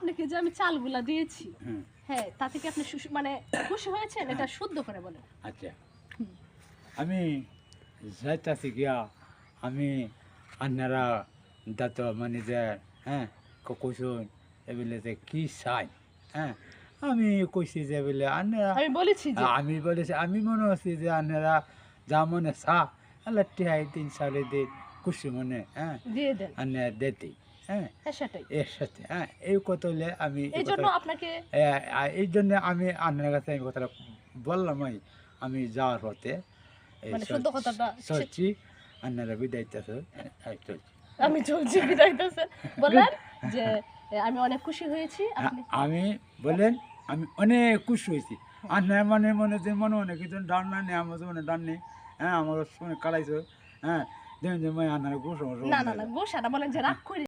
আপনাকে যে আমি চালগুলা দিয়েছি হ্যাঁ তা থেকে আপনি মানে খুশি হয়েছেন? এটা শুদ্ধ করে বলেন। আচ্ছা। আমি যাইতাছি গিয়া আমি আপনারা দাঁত মানে যে হ্যাঁ কইসুন এবেলে যে কি চাই হ্যাঁ আমি কইছি যে বলে আপনারা আমি বলেছি যে আমি বলেছি আমি মনে হচ্ছি যে আপনারা যা মনে চা আল্লাহ টিহাই তিন সালে দিন খুশি মনে হ্যাঁ দিয়ে দেন। আপনারা দেতেই। হ্যাঁ হ্যাঁ এর সাথে হ্যাঁ এই কথা হলে আমি এই জন্য আপনাকে এই জন্য আমি আপনার কাছে এই কথাটা বললামই আমি যাওয়ার পথে মানে কথাটা চলছি আপনারা বিদায়তেছে চলছি আমি চলছি বলেন যে আমি অনেক খুশি হয়েছি আপনি আমি বলেন আমি অনেক খুশি হয়েছি। আপনার মানে মনে যে মনে মনে কিছু ডান না নেই আমার মনে ডান নেই হ্যাঁ আমার মনে কালাইছো হ্যাঁ দেখুন যে গোস না না না বলেন যে রাগ করে